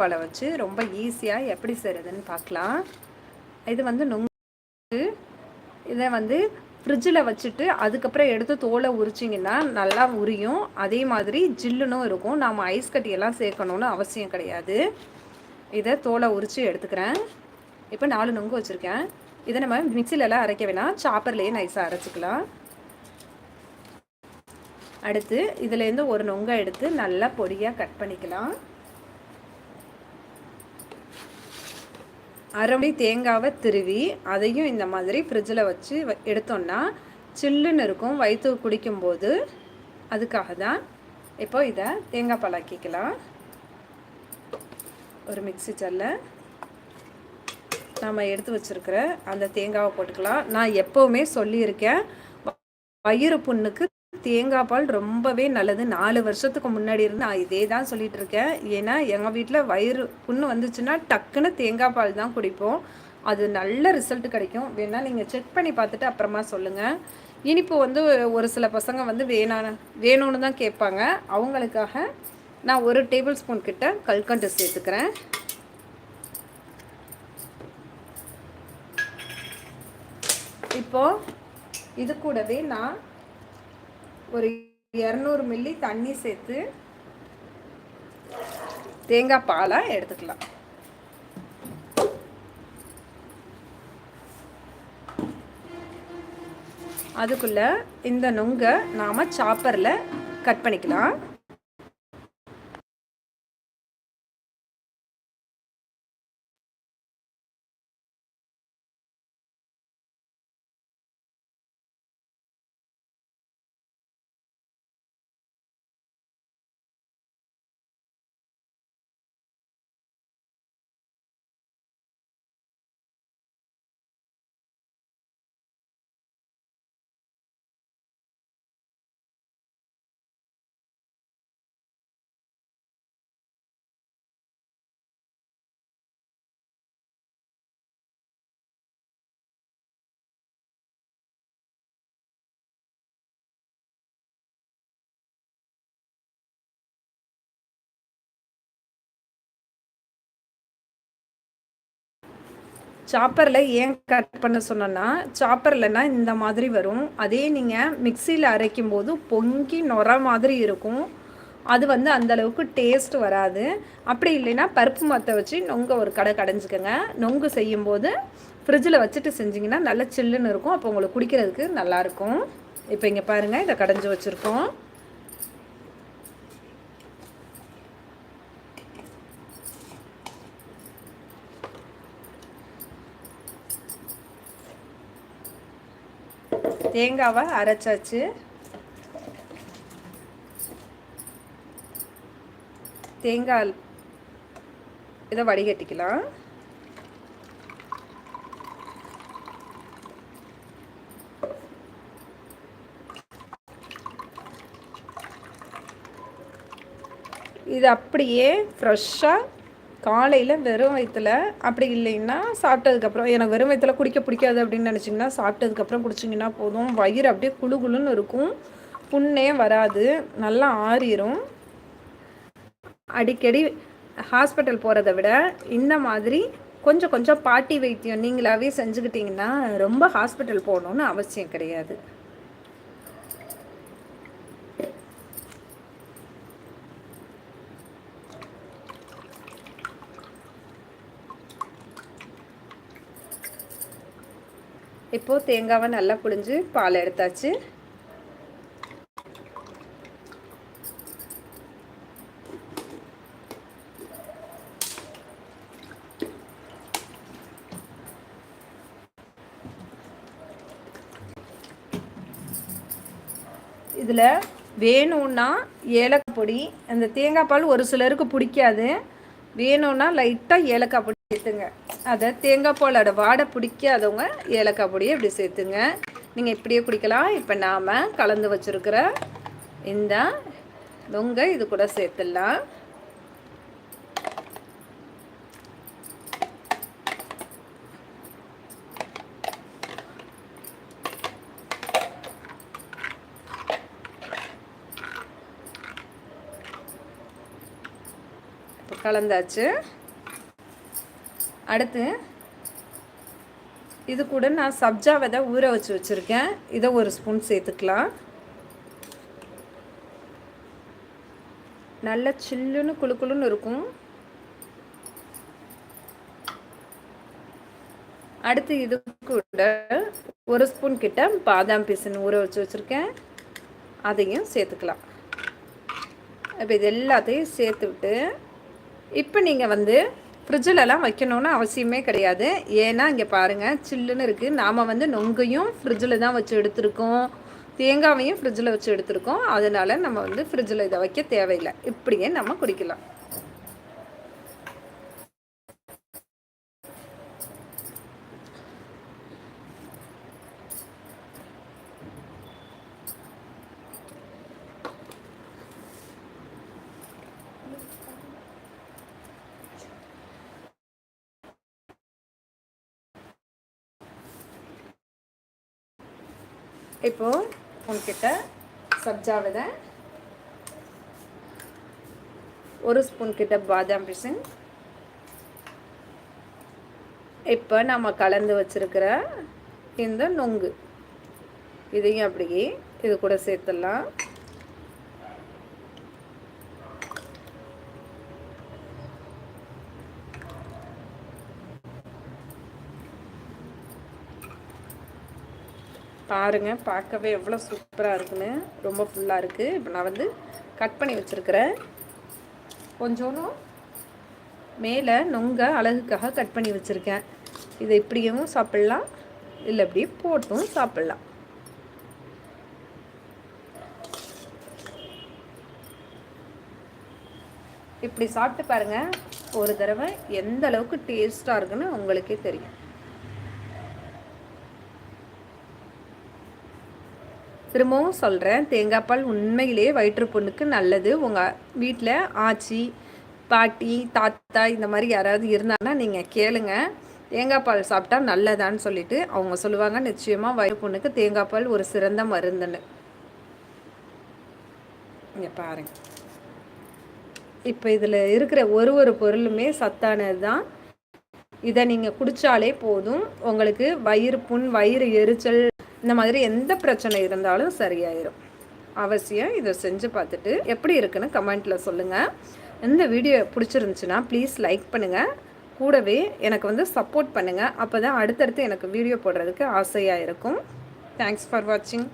பாலை வச்சு ரொம்ப ஈஸியாக எப்படி செய்கிறதுன்னு பார்க்கலாம். இது வந்து நொங்கு இதை வந்து ஃப்ரிட்ஜில் வச்சுட்டு அதுக்கப்புறம் எடுத்து தோலை உரிச்சிங்கன்னா நல்லா உரியும். அதே மாதிரி ஜில்லுனும் இருக்கும். நாம் ஐஸ் கட்டியெல்லாம் சேர்க்கணுன்னு அவசியம் கிடையாது. இதை தோலை உரித்து எடுத்துக்கிறேன். இப்போ நாலு நொங்கு வச்சுருக்கேன். இதை நம்ம மிக்சிலெலாம் அரைக்க வேணாம். சாப்பர்லேயே நைஸாக அரைச்சிக்கலாம். அடுத்து இதுலேருந்து ஒரு நொங்கை எடுத்து நல்லா பொடியாக கட் பண்ணிக்கலாம். அரைமணி தேங்காவை திருவி அதையும் இந்த மாதிரி ஃப்ரிட்ஜில் வச்சு எடுத்தோன்னா சில்லுன்னு இருக்கும். வயிற்று குடிக்கும்போது அதுக்காக தான் இப்போ இதை தேங்காய் பழக்கிக்கலாம் ஒரு மிக்சி ஜல்ல நம்ம எடுத்து வச்சுருக்கிற அந்த தேங்காவை போட்டுக்கலாம். நான் எப்போவுமே சொல்லியிருக்கேன் வயிறு புண்ணுக்கு தேங்காய் பால் ரொம்பவே நல்லது. நாலு வருஷத்துக்கு முன்னாடி இருந்து நான் இதே தான் சொல்லிட்டு இருக்கேன் ஏன்னா எங்கள் வீட்டில் வயிறு புண்ணு வந்துச்சுன்னா டக்குன்னு தேங்காய் பால் தான் குடிப்போம். அது நல்ல ரிசல்ட் கிடைக்கும். வேணால் நீங்கள் செக் பண்ணி பார்த்துட்டு அப்புறமா சொல்லுங்கள் இனிப்பு வந்து ஒரு சில பசங்க வந்து வேணான வேணும்னு தான் கேட்பாங்க. அவங்களுக்காக நான் ஒரு டேபிள் ஸ்பூன் கிட்ட கல்கண்டு சேர்த்துக்கிறேன். இப்போது இது கூடவே நான் ஒரு இரநூறு மில்லி தண்ணி சேர்த்து தேங்காய் பாலாக எடுத்துக்கலாம். அதுக்குள்ளே இந்த நொங்கை நாம் சாப்பரில் கட் பண்ணிக்கலாம். சாப்பரில் ஏன் கட் பண்ண சொன்னோன்னா சாப்பர்லனா இந்த மாதிரி வரும். அதே நீங்கள் மிக்சியில் அரைக்கும் போது பொங்கி நொற மாதிரி இருக்கும். அது வந்து அந்தளவுக்கு டேஸ்ட் வராது. அப்படி இல்லைன்னா பருப்பு மத்தை வச்சு நொங்க ஒரு கடை கடைஞ்சிக்கோங்க. நொங்கு செய்யும்போது ஃப்ரிட்ஜில் வச்சுட்டு செஞ்சிங்கன்னா நல்லா சில்லுன்னு இருக்கும். அப்போ உங்களுக்கு குடிக்கிறதுக்கு நல்லாயிருக்கும் இப்போ இங்கே பாருங்கள் இதை கடைஞ்சி வச்சுருக்கோம். தேங்காவை அரைச்சாச்சு. தேங்காய் இதை வடிகட்டிக்கலாம். இது அப்படியே ஃப்ரெஷ்ஷாக காலையில் வெறும் வயிற்றுல அப்படி இல்லைன்னா சாப்பிட்டதுக்கப்புறம் எனக்கு வெறும் வயிற்றுல குடிக்க பிடிக்காது அப்படின்னு நினச்சிங்கன்னா சாப்பிட்டதுக்கப்புறம் குடிச்சிங்கன்னா போதும். வயிறு அப்படியே குழு குழுன்னு இருக்கும். புண்ணே வராது. நல்லா ஆறிடும் அடிக்கடி ஹாஸ்பிட்டல் போகிறத விட இந்த மாதிரி கொஞ்சம் கொஞ்சம் பாட்டி வைத்தியம் நீங்களாவே செஞ்சுக்கிட்டிங்கன்னா ரொம்ப ஹாஸ்பிட்டல் போகணுன்னு அவசியம் கிடையாது. இப்போது தேங்காவை நல்லா புழிஞ்சு பால் எடுத்தாச்சு. இதில் வேணும்னா ஏலக்காய் பொடி அந்த தேங்காய் பால் ஒரு சிலருக்கு பிடிக்காது. வேணும்னா லைட்டாக ஏலக்காய் பொடி சேர்த்துங்க. அதை தேங்காய் பாலோட வாடை பிடிக்காதவங்க ஏலக்காய் பொடியை இப்படி சேர்த்துங்க. நீங்கள் இப்படியே குடிக்கலாம். இப்போ நாம் கலந்து வச்சுருக்கிற இந்த நொங்க இது கூட சேர்த்துடலாம். கலந்தாச்சு. அடுத்து இது கூட நான் சப்ஜா விதை ஊற வச்சு வச்சுருக்கேன். இதை ஒரு ஸ்பூன் சேர்த்துக்கலாம். நல்ல சில்லுன்னு குளு குளுன்னு இருக்கும். அடுத்து இது கூட ஒரு ஸ்பூன் கிட்ட பாதாம் பீசன் ஊற வச்சு வச்சுருக்கேன். அதையும் சேர்த்துக்கலாம். இப்போ இது எல்லாத்தையும் சேர்த்து விட்டு இப்போ நீங்கள் வந்து ஃப்ரிட்ஜிலலாம் வைக்கணும்னு அவசியமே கிடையாது. ஏன்னா இங்கே பாருங்கள் சில்லுன்னு இருக்குது நாம் வந்து நொங்கையும் ஃப்ரிட்ஜில் தான் வச்சு எடுத்திருக்கோம். தேங்காவையும் ஃப்ரிட்ஜில் வச்சு எடுத்திருக்கோம். அதனால் நம்ம வந்து ஃப்ரிட்ஜில் இதை வைக்க தேவையில்லை. இப்படியே நம்ம குடிக்கலாம். இப்போது உங்ககிட்ட சப்ஜா விதை ஒரு ஸ்பூன் கிட்ட பாதாம் பிசின். இப்போ நம்ம கலந்து வச்சுருக்கிற இந்த நொங்கு. இதையும் அப்படியே இது கூட சேர்த்துடலாம். பாருங்கள் பார்க்கவே எவ்வளோ சூப்பராக இருக்குன்னு. ரொம்ப ஃபுல்லாக இருக்குது இப்போ நான் வந்து கட் பண்ணி வச்சுருக்கிறேன். கொஞ்சோனும் மேலே நொங்க அழகுக்காக கட் பண்ணி வச்சுருக்கேன். இதை இப்படியும் சாப்பிட்லாம். இல்லை இப்படி போட்டும் சாப்பிட்லாம். இப்படி சாப்பிட்டு பாருங்கள் ஒரு தடவை எந்த அளவுக்கு டேஸ்ட்டாக இருக்குன்னு உங்களுக்கே தெரியும். திரும்பவும் சொல்கிறேன் தேங்காய் பால் உண்மையிலே வயிற்றுப்புண்ணுக்கு நல்லது. உங்கள் வீட்டில் ஆச்சி பாட்டி தாத்தா இந்த மாதிரி யாராவது இருந்தாங்கன்னா நீங்கள் கேளுங்க. தேங்காய் பால் சாப்பிட்டா நல்லதான்னு சொல்லிட்டு அவங்க சொல்லுவாங்க நிச்சயமாக வயிற்றுப்புண்ணுக்கு தேங்காய் பால் ஒரு சிறந்த மருந்துன்னு. இங்கே பாருங்க. இப்போ இதில் இருக்கிற ஒரு ஒரு பொருளுமே சத்தானது தான் இதை நீங்கள் குடித்தாலே போதும். உங்களுக்கு வயிறு புண் வயிறு எரிச்சல் இந்த மாதிரி எந்த பிரச்சனை இருந்தாலும் சரியாயிரும். அவசியம் இதை செஞ்சு பார்த்துட்டு எப்படி இருக்குன்னு கமெண்ட்டில் சொல்லுங்கள் இந்த வீடியோ பிடிச்சிருந்துச்சுன்னா ப்ளீஸ் லைக் பண்ணுங்கள் கூடவே எனக்கு வந்து சப்போர்ட் பண்ணுங்கள் அப்போ தான் அடுத்தடுத்து எனக்கு வீடியோ போடுறதுக்கு ஆசையாக இருக்கும். தேங்க்ஸ் ஃபார் வாட்சிங்